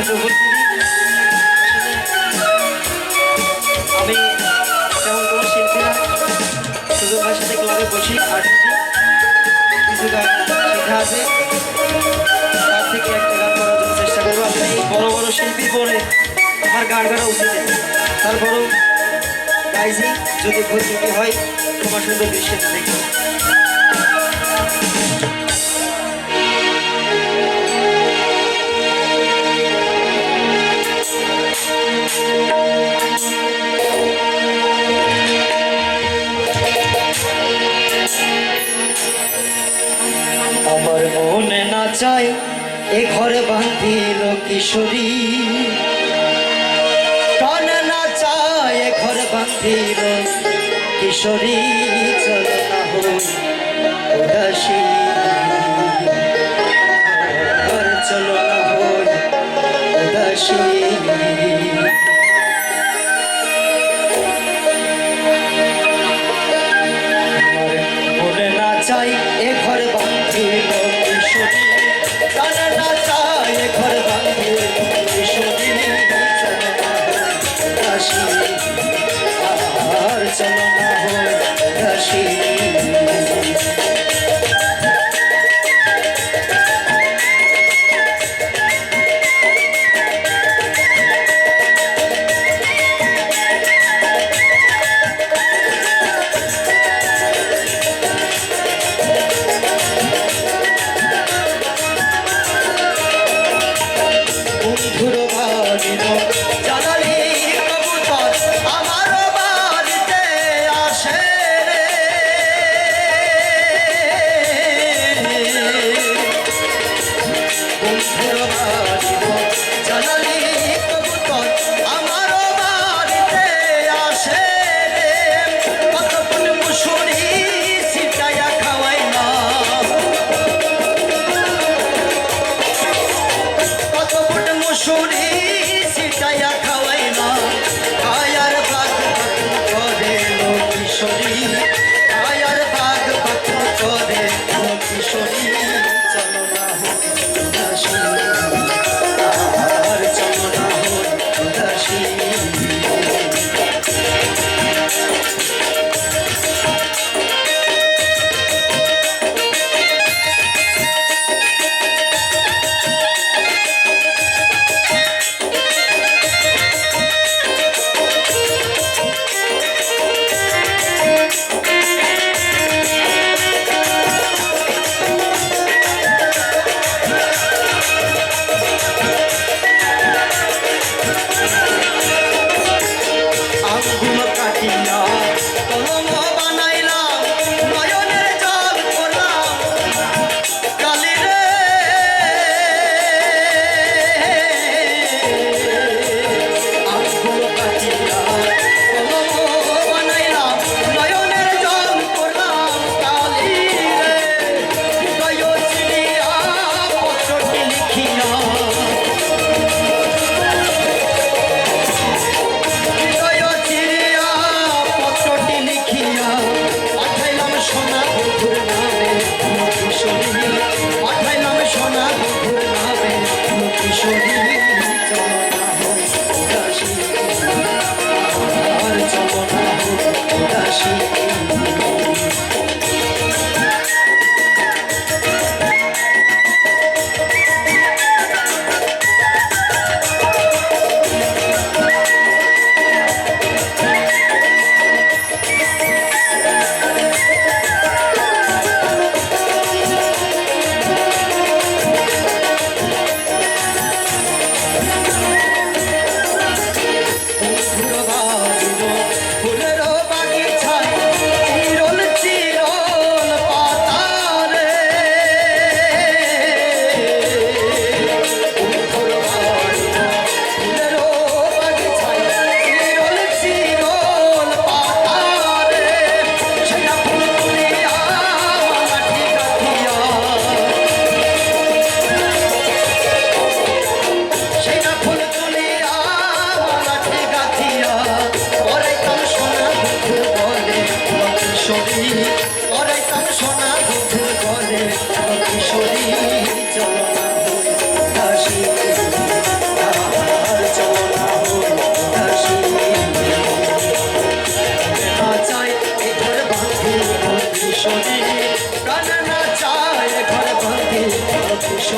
উপস্থিতি আমি তেমন কোনো শিল্পী সুযোগ ভাইয়ের সাথে বসি গান আছে, তার থেকে একটা গান চেষ্টা করব। আসলে এই বড় বড় শিল্পী পরে আমার গান গানা উচিত। তারপরেও গাইছি। যদি ভুল হয় তোমার সুন্দর দৃশ্য দেখব। চাই এ ঘরে বান্ধিল কিশোরী কানে না চাই এ ঘরে বান্ধিল কিশোরী। চল চাই, এ ঘর আর শুনে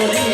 করি